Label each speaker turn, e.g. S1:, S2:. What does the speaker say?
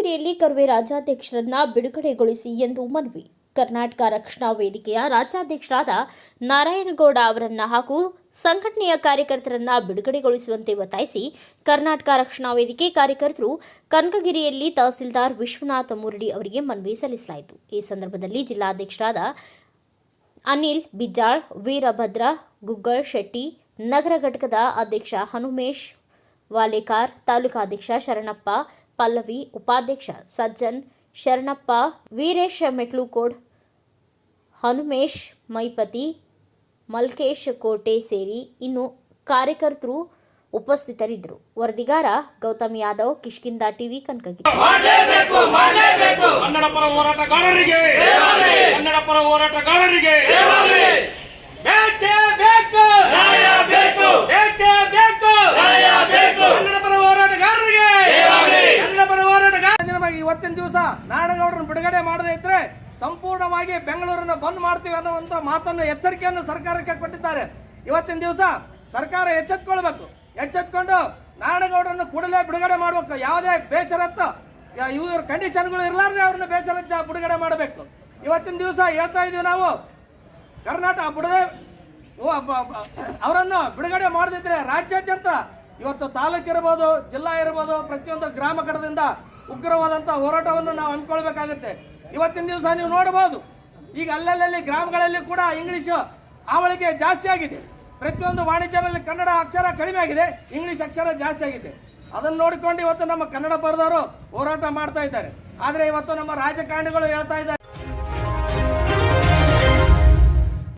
S1: ಕೂಡಲೇ ರಾಜ್ಯಾಧ್ಯಕ್ಷರನ್ನ ಬಿಡುಗಡೆಗೊಳಿಸಿ ಎಂದು ಮನವಿ. ಕರ್ನಾಟಕ ರಕ್ಷಣಾ ವೇದಿಕೆಯ ರಾಜ್ಯಾಧ್ಯಕ್ಷರಾದ ನಾರಾಯಣಗೌಡ ಅವರನ್ನ ಹಾಗೂ ಸಂಘಟನೆಯ ಕಾರ್ಯಕರ್ತರನ್ನ ಬಿಡುಗಡೆಗೊಳಿಸುವಂತೆ ಒತ್ತಾಯಿಸಿ ಕರ್ನಾಟಕ ರಕ್ಷಣಾ ವೇದಿಕೆ ಕಾರ್ಯಕರ್ತರು ಕನಕಗಿರಿಯಲ್ಲಿ ತಹಸೀಲ್ದಾರ್ ವಿಶ್ವನಾಥ ಮುರಡಿ ಅವರಿಗೆ ಮನವಿ ಸಲ್ಲಿಸಲಾಯಿತು. ಈ ಸಂದರ್ಭದಲ್ಲಿ ಜಿಲ್ಲಾಧ್ಯಕ್ಷರಾದ ಅನಿಲ್ ಬಿಜಾಳ್, ವೀರಭದ್ರ, ಗುಗ್ಗಳ್ ಶೆಟ್ಟಿ, ನಗರ ಘಟಕದ ಅಧ್ಯಕ್ಷ ಹನುಮೇಶ್, ವಾಲೇಕಾರ್, ತಾಲೂಕಾಧ್ಯಕ್ಷ ಶರಣಪ್ಪ ಪಲ್ಲವಿ, ಉಪಾಧ್ಯಕ್ಷ ಸಜ್ಜನ್, ಶರಣಪ್ಪ, ವೀರೇಶ ಮೆಟ್ಲುಕೋಡ್, ಹನುಮೇಶ್ ಮೈಪತಿ, ಮಲ್ಕೇಶ್ ಕೋಟೆ ಸೇರಿ ಇನ್ನು ಕಾರ್ಯಕರ್ತರು ಉಪಸ್ಥಿತರಿದ್ದರು. ವರದಿಗಾರ ಗೌತಮ್ ಯಾದವ್ ಕಿಷ್ಕಿಂದ ಟಿವಿ ಕನಕಗಿರಿ.
S2: ಕನ್ನಡ ಪರ ಹೋರಾಟಗಾರರಿಗೆ. ಕನ್ನಡ ಪರ ಹೋರಾಟಗಾರರಿಗೆ ಬೇಕೇ ಬೇಕು ನ್ಯಾಯ ಬೇಕು ಕನ್ನಡ ಪರ ಹೋರಾಟಗಾರರಿಗೆ ಕನ್ನಡ ಪರ ಹೋರಾಟಗಾರ
S3: ಇವತ್ತಿನ ದಿವಸ ನಾರಾಯಣಗೌಡರನ್ನು ಬಿಡುಗಡೆ ಮಾಡದೇ ಇದ್ರೆ ಸಂಪೂರ್ಣವಾಗಿ ಬೆಂಗಳೂರನ್ನು ಬಂದ್ ಮಾಡ್ತೀವಿ ಅನ್ನುವಂಥ ಮಾತನ್ನು ಎಚ್ಚರಿಕೆಯನ್ನು ಸರ್ಕಾರಕ್ಕೆ ಕೊಟ್ಟಿದ್ದಾರೆ. ಇವತ್ತಿನ ದಿವಸ ಸರ್ಕಾರ ಎಚ್ಚೆತ್ಕೊಳ್ಬೇಕು. ಎಚ್ಚೆತ್ಕೊಂಡು ನಾರಾಯಣಗೌಡರನ್ನು ಕೂಡಲೇ ಬಿಡುಗಡೆ ಮಾಡಬೇಕು. ಯಾವುದೇ ಬೇಷರತ್ತು ಇವ್ರ ಕಂಡೀಷನ್ಗಳು ಇರಲಾರ್ದೆ ಅವ್ರನ್ನ ಬೇಷರತ್ತ ಬಿಡುಗಡೆ ಮಾಡಬೇಕು. ಇವತ್ತಿನ ದಿವಸ ಹೇಳ್ತಾ ಇದೀವಿ ನಾವು, ಕರ್ನಾಟಕ ಬಿಡದೆ ಅವರನ್ನು ಬಿಡುಗಡೆ ಮಾಡದಿದ್ರೆ ರಾಜ್ಯಾದ್ಯಂತ ಇವತ್ತು ತಾಲೂಕು ಇರ್ಬೋದು, ಜಿಲ್ಲಾ ಇರ್ಬೋದು, ಪ್ರತಿಯೊಂದು ಗ್ರಾಮ ಕಡದಿಂದ ಉಗ್ರವಾದಂಥ ಹೋರಾಟವನ್ನು ನಾವು ಹಮ್ಮಿಕೊಳ್ಬೇಕಾಗುತ್ತೆ. ಇವತ್ತಿನ ದಿವಸ ನೀವು ನೋಡಬಹುದು ಈಗ ಅಲ್ಲಲ್ಲಿ ಗ್ರಾಮಗಳಲ್ಲಿ ಕೂಡ ಇಂಗ್ಲಿಷ್ ಆವಳಿಕೆ ಜಾಸ್ತಿ ಆಗಿದೆ. ಪ್ರತಿಯೊಂದು ವಾಣಿಜ್ಯದಲ್ಲಿ ಕನ್ನಡ ಅಕ್ಷರ ಕಡಿಮೆ ಆಗಿದೆ, ಇಂಗ್ಲಿಷ್ ಅಕ್ಷರ ಜಾಸ್ತಿ ಆಗಿದೆ. ಅದನ್ನು ನೋಡಿಕೊಂಡು ಇವತ್ತು ನಮ್ಮ ಕನ್ನಡ ಬರೆದವರು ಹೋರಾಟ ಮಾಡ್ತಾ ಇದ್ದಾರೆ. ಆದರೆ ಇವತ್ತು ನಮ್ಮ ರಾಜಕಾರಣಿಗಳು ಹೇಳ್ತಾ ಇದ್ದಾರೆ.